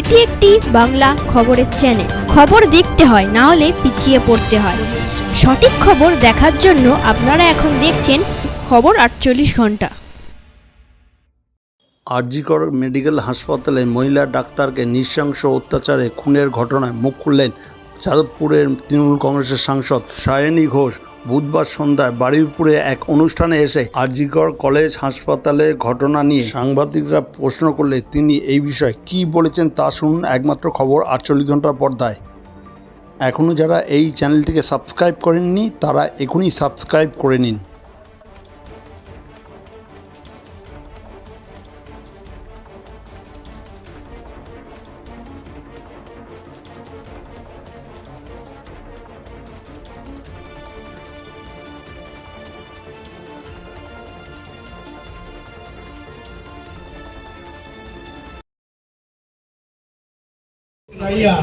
এটি একটি বাংলা খবরের চ্যানেল খবর দেখতে হয়, না হলে পিছিয়ে পড়তে হয়। সঠিক খবর দেখার জন্য আপনারা এখন দেখছেন খবর আটচল্লিশ ঘণ্টা। আরজিকর মেডিকেল হাসপাতালে মহিলা ডাক্তারকে নৃশংস অত্যাচারে খুনের ঘটনায় মুখ খুললেন যাদবপুরের তৃণমূল কংগ্রেসের সাংসদ সায়নী ঘোষ। বুধবার সন্ধ্যায় বারুইপুরে এক অনুষ্ঠানে এসে আরজিকর কলেজ হাসপাতালে ঘটনা নিয়ে সাংবাদিকরা প্রশ্ন করলে তিনি এই বিষয়ে কি বলেছেন তা শুনুন একমাত্র খবর আটচল্লিশ ঘণ্টার পর্দায়। এখনও যারা এই চ্যানেলটিকে সাবস্ক্রাইব করেননি, তারা এখনই সাবস্ক্রাইব করে নিন।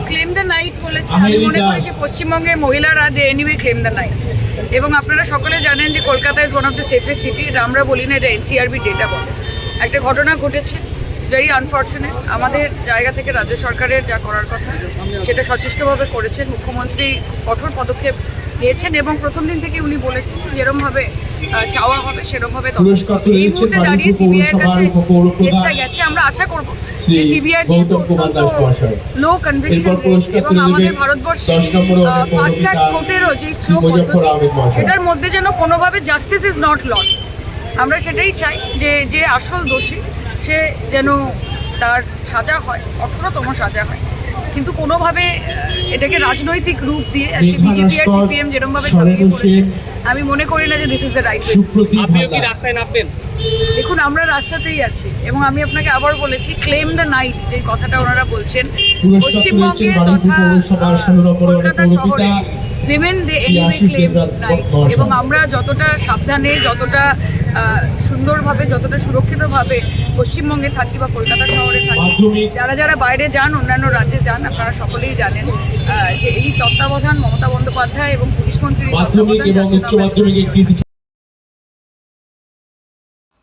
ক্লেম দ্য নাইট বলেছে আমি মনে করি যে পশ্চিমবঙ্গের মহিলারা they anyway claim the night এবং আপনারা সকলে জানেন যে Kolkata is one of the safest city আমরা বলি না এটা এনসিআরবি ডেটা বলে। একটা ঘটনা ঘটেছে ভেরি আনফর্চুনেট আমাদের জায়গা থেকে রাজ্য সরকারের যা করার কথা সেটা সচেষ্টভাবে করেছেন। মুখ্যমন্ত্রী কঠোর পদক্ষেপ নিয়েছেন এবং প্রথম দিন থেকে উনি বলেছেন যে যেরমভাবে চাওয়া হবে তদন্ত এই মুহূর্তে দাঁড়িয়ে কাছে কেসটা গেছে আমরা আশা করব যে সিবিআই যেহেতু। লো কনভিকশন এবং আমাদের ভারতবর্ষে ফাস্ট ট্র্যাক কোর্টেরও যে স্লো মহাশয়। সেটার মধ্যে যেন কোনোভাবে জাস্টিস ইজ নট লস্ট আমরা সেটাই চাই যে যে আসল দোষী সে যেন তার সাজা হয় কঠোরতম সাজা হয় কিন্তু কোনোভাবে এটাকে রাজনৈতিক রূপ দিয়ে আজকে বিজেপি আর সিপিএম যেরকমভাবে ভাবে ঝাঁপিয়ে পড়েছে আমি মনে করি না যে দিস ইজ দ্য রাইট আপনিও কি রাস্তায় নামবেন? দেখুন আমরা রাস্তাতেই আছি এবং আমি আপনাকে আবার বলেছি ক্লেম দ্য নাইট যে কথাটা ওনারা বলছেন পশ্চিমবঙ্গের তথা কলকাতা পৌরসভার women they anyway claim right এবং আমরা যতটা সাবধানে যতটা সুন্দরভাবে যতটা সুরক্ষিতভাবে পশ্চিমবঙ্গে থাকি বা কলকাতা শহরে থাকি যারা যারা বাইরে যান অন্যান্য রাজ্যে যান আপনারা সকলেই জানেন যে এই তত্ত্বাবধান মমতা বন্দ্যোপাধ্যায় এবং পুলিশ মন্ত্রীর তত্ত্বাবধান